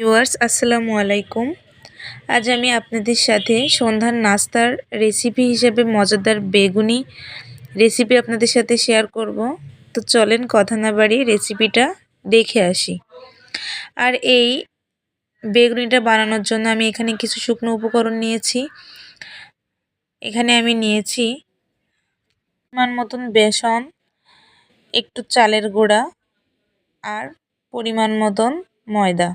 Viewers, আসসালামু আলাইকুম। আজ আমি আপনাদের সাথে সন্ধ্যার নাস্তার রেসিপি হিসেবে মজাদার বেগুনি রেসিপি আপনাদের সাথে শেয়ার করব। তো চলেন কথা না বাড়ি রেসিপিটা দেখে আসি। আর এই বেগুনিটা বানানোর জন্য আমি এখানে কিছু শুকনো উপকরণ নিয়েছি। এখানে আমি নিয়েছি মান মতন বেসন, একটু চালের গুঁড়া আর পরিমাণ মতন ময়দা।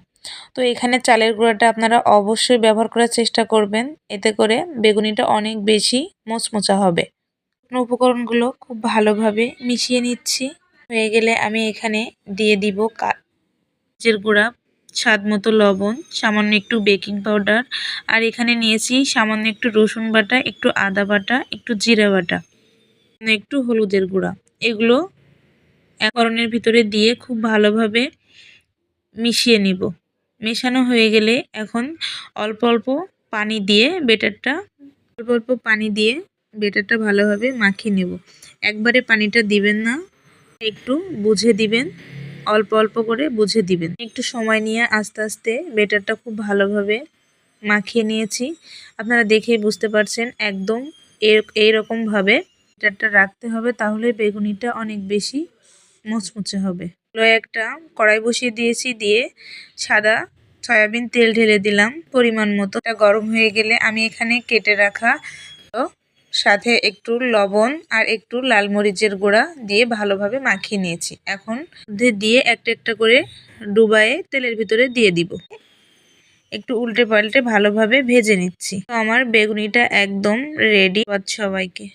তো এখানে চালের গুঁড়াটা আপনারা অবশ্যই ব্যবহার করার চেষ্টা করবেন। এতে করে বেগুনিটা অনেক বেশি মোচমোচা হবে। উপকরণগুলো খুব ভালোভাবে মিশিয়ে নিচ্ছি। হয়ে গেলে আমি এখানে দিয়ে দিব কাজের গুঁড়া, স্বাদ মতো লবণ, সামান্য একটু বেকিং পাউডার, আর এখানে নিয়েছি সামান্য একটু রসুন বাটা, একটু আদা বাটা, একটু জিরা বাটা একটু হলুদের গুঁড়া। এগুলো একরণের ভিতরে দিয়ে খুব ভালোভাবে মিশিয়ে নিব। মেশানো হয়ে গেলে এখন অল্প অল্প পানি দিয়ে বেটারটা, অল্প অল্প পানি দিয়ে বেটারটা ভালোভাবে মাখিয়ে নেব। একবারে পানিটা দিবেন না, একটু বুঝে দিবেন, অল্প অল্প করে বুঝে দিবেন। একটু সময় নিয়ে আস্তে আস্তে বেটারটা খুব ভালোভাবে মাখিয়ে নিয়েছি। আপনারা দেখেই বুঝতে পারছেন একদম এই এইরকমভাবে বেটারটা রাখতে হবে, তাহলে বেগুনিটা অনেক বেশি মুচমুচে হবে। একটা কড়াই বসিয়ে দিয়েছি, দিয়ে সাদা সয়াবিন তেল ঢেলে দিলাম পরিমাণ মতো। গরম হয়ে গেলে আমি এখানে কেটে রাখা সাথে একটু লবণ আর একটু লাল মরিচের গুঁড়া দিয়ে ভালোভাবে মাখিয়ে নিয়েছি। এখন দিয়ে একটা একটা করে ডুবায়ে তেলের ভিতরে দিয়ে দিব। একটু উল্টে পাল্টে ভালোভাবে ভেজে নিচ্ছি। তো আমার বেগুনিটা একদম রেডি সবাইকে।